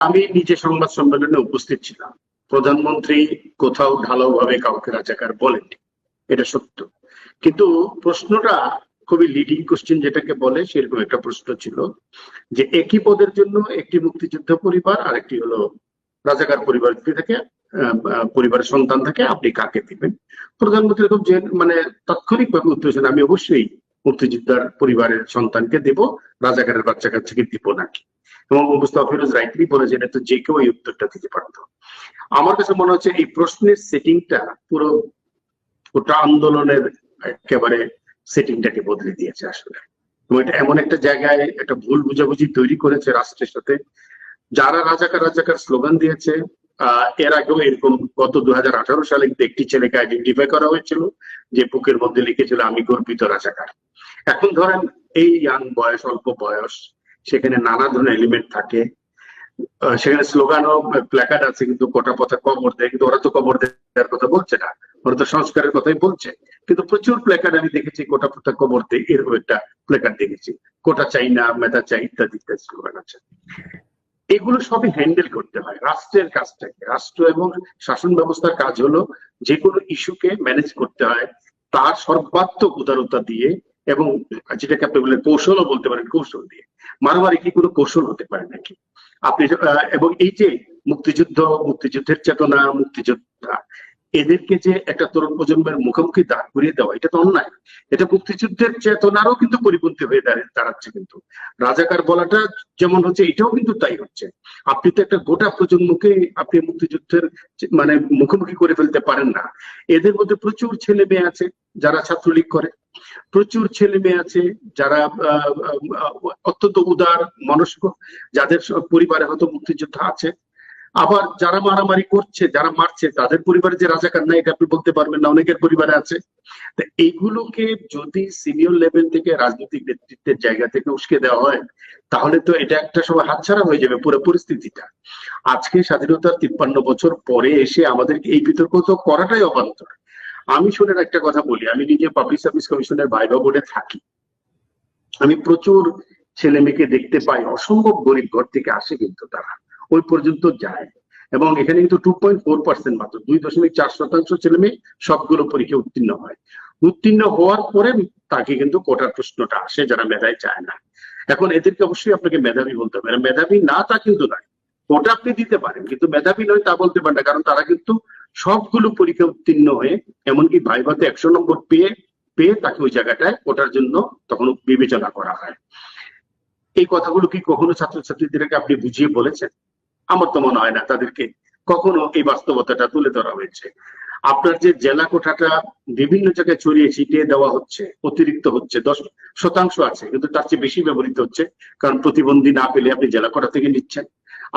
আমি নিজে সংবাদ সম্মেলনে উপস্থিত ছিলাম। প্রধানমন্ত্রী কোথাও ঢালাও ভাবে কাউকে রাজাকার বলেননি এটা সত্য। কিন্তু প্রশ্নটা খুবই লিডিং কোশ্চেন যেটাকে বলে, সেরকম একটা প্রশ্ন ছিল যে একই পদের জন্য একটি মুক্তিযুদ্ধ পরিবার আর একটি হলো রাজাকার পরিবার থাকে পরিবারের সন্তান থাকে, আপনি কাকে দিবেন? প্রধানমন্ত্রী খুব যে মানে তাৎক্ষণিক ভাবে উত্তর আমি অবশ্যই মুক্তিযোদ্ধার পরিবারের সন্তানকে দেব, রাজাকারের বাচ্চা কাচ্চাকে দিব নাকি? এবং মুস্তাফা ফিরোজ রাইটলি বলেছেন, এটা যে কেউ এই উত্তরটা দিতে পারতো। আমার কাছে মনে হচ্ছে এই প্রশ্নের সেটিংটা পুরো গোটা আন্দোলনের একেবারে সেটিংটাকে বদলে দিয়েছে আসলে। এটা এমন একটা জায়গায় একটা ভুল বুঝাবুঝি তৈরি করেছে রাষ্ট্রের সাথে। যারা রাজাকার রাজাকার স্লোগান দিয়েছে, আহ, এর আগেও এরকম গত দু হাজার আঠারো সালে একটি ছেলেকে আইডেন্টিফাই করা হয়েছিল, যে বুকের মধ্যে লিখেছিল, আমি গর্বিত রাজাকার। এখন ধরেন এই ইয়াং বয়স, অল্প বয়স, সেখানে নানা ধরনের এলিমেন্ট থাকে। সেখানে স্লোগান ও প্ল্যাকার্ড আছে, কিন্তু কোটা পথা কবর দেয়, কিন্তু ওরা তো কবর দেওয়ার কথা বলছে না। ওরা তো সংস্কারের কথাই বলছে। কিন্তু প্রচুর প্ল্যাকার্ড আমি দেখেছি, কোটা পথা কবর দেয়, এরকম একটা প্ল্যাকার্ড দেখেছি। কোটা চাই না, মেধা চাই, ইত্যাদি ইত্যাদি স্লোগান আছে। এগুলো সবই হ্যান্ডেল করতে হয়, রাষ্ট্রের কাজটাকে। রাষ্ট্র এবং শাসন ব্যবস্থার কাজ হলো যে কোনো ইস্যুকে ম্যানেজ করতে হয়, তার সর্বাত্মক উদারতা দিয়ে এবং যেটাকে আপনি বললেন কৌশলও বলতে পারেন, কৌশল দিয়ে। মারামারি কি কোনো কৌশল হতে পারে নাকি? আপনি এবং এই যে মুক্তিযুদ্ধ, মুক্তিযুদ্ধের চেতনা, মুক্তিযোদ্ধা এদেরকে যে একটা তরুণ প্রজন্মের মুখোমুখি দাঁড় করিয়ে দেওয়া, এটা তো অন্যায়। এটা মুক্তিযুদ্ধের চেতনারও কিন্তু পরিপন্থী হয়ে দাঁড়িয়ে- দাঁড়াচ্ছে কিন্তু। রাজাকার বলাটা যেমন হচ্ছে, এটাও কিন্তু তাই হচ্ছে। আপনি তো একটা গোটা প্রজন্মকে আপনি মুক্তিযুদ্ধের মানে মুখোমুখি করে ফেলতে পারেন না। এদের মধ্যে প্রচুর ছেলে মেয়ে আছে যারা ছাত্রলীগ করে। প্রচুর ছেলে মেয়ে আছে যারা অত্যন্ত উদার, মনস্ক, যাদের পরিবারে হয়তো মুক্তিযোদ্ধা আছে। আবার যারা মারামারি করছে, যারা মারছে, তাদের পরিবারে যে রাজাকার নাই, এটা আপনি বলতে পারবেন না, অনেকের পরিবারে আছে। এইগুলোকে যদি সিনিয়র লেভেল থেকে রাজনৈতিক নেতৃত্বের জায়গা থেকে উস্কে দেওয়া হয়, তাহলে তো এটা একটা সময় হাতছাড়া হয়ে যাবে পুরো পরিস্থিতিটা। আজকে স্বাধীনতার তিপ্পান্ন বছর পরে এসে আমাদেরকে এই বিতর্ক তো করাটাই অবান্তর। আমি শুনেন একটা কথা বলি, আমি নিজে পাবলিক সার্ভিস কমিশনের ভাইবা বোর্ডে থাকি। আমি প্রচুর ছেলে মেয়েকে দেখতে পাই, অসম্ভব গরিব ঘর থেকে আসে কিন্তু তারা। ওই পর্যন্ত যায়। এবং এখানে কিন্তু টু পয়েন্ট ফোর পার্সেন্ট মাত্র, দুই দশমিক চার শতাংশ ছেলে মেয়ে সবগুলো পরীক্ষা উত্তীর্ণ হয়। উত্তীর্ণ হওয়ার পরে তাকে কিন্তু কোটার প্রশ্নটা আসে, যারা মেধায় চায় না। এখন এদেরকে অবশ্যই আপনাকে মেধাবী বলতে হবে। মেধাবী না তা কিন্তু নয়, কোটা আপনি দিতে পারেন, কিন্তু মেধাবী নয় তা বলতে পারেন না, কারণ তারা কিন্তু সবগুলো পরীক্ষা উত্তীর্ণ হয়ে, এমনকি ভাইভাতে একশো নম্বর পেয়ে পেয়ে তাকে ওই জায়গাটায় কোটার জন্য তখন বিবেচনা করা হয়। এই কথাগুলো কি কখনো ছাত্রছাত্রীদেরকে আপনি বুঝিয়ে বলেছেন? আমার তো মনে হয় না তাদেরকে কখনো এই বাস্তবতাটা তুলে ধরা হয়েছে। আপনার যে জেলা কোঠাটা বিভিন্ন জায়গায় ছড়িয়ে ছিটিয়ে দেওয়া হচ্ছে, অতিরিক্ত হচ্ছে, দশ শতাংশ আছে, কিন্তু তার চেয়ে বেশি ব্যবহৃত হচ্ছে, কারণ প্রতিবন্ধী না পেলে আপনি জেলা কোঠা থেকে নিচ্ছেন।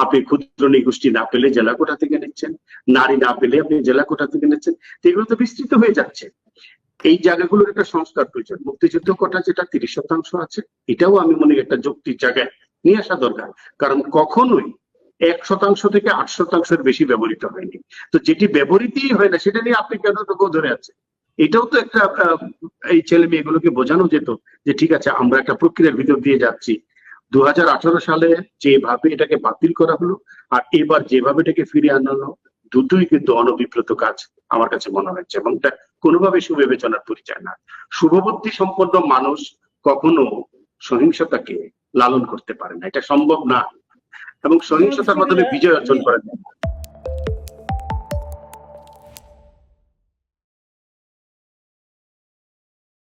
আপনি ক্ষুদ্র নিগোষ্ঠী না পেলে জেলা কোঠা থেকে নিচ্ছেন, নারী না পেলে আপনি জেলা কোঠা থেকে নিচ্ছেন এগুলো তো বিস্তৃত হয়ে যাচ্ছে। এই জায়গাগুলোর একটা সংস্কার প্রয়োজন। মুক্তিযুদ্ধ কোটা যেটা তিরিশ শতাংশ আছে, এটাও আমি মনে একটা যুক্তির জায়গায় নিয়ে আসা দরকার। কারণ কখনোই এক শতাংশ থেকে আট শতাংশের বেশি ব্যবহৃত হয়নি। তো যেটি ব্যবহৃতই হয় না, সেটা নিয়ে আপনি কেন ধরে আছে এটাও তো একটা এই ছেলে মেয়েগুলোকে বোঝানো যেত যে ঠিক আছে, আমরা একটা প্রক্রিয়ার ভিতর দিয়ে যাচ্ছি। দু সালে যেভাবে এটাকে বাতিল করা হলো, আর এবার যেভাবে এটাকে ফিরিয়ে আনা হলো, দুটোই কিন্তু অনবিপ্রত কাজ আমার কাছে মনে হচ্ছে, এবং এটা কোনোভাবে সুবিবেচনার পরিচয় না। শুভবুদ্ধি সম্পন্ন মানুষ কখনো সহিংসতাকে লালন করতে পারে না। এটা সম্ভব না। এবং সহিংসতার মাধ্যমে বিজয় অর্জন করেন।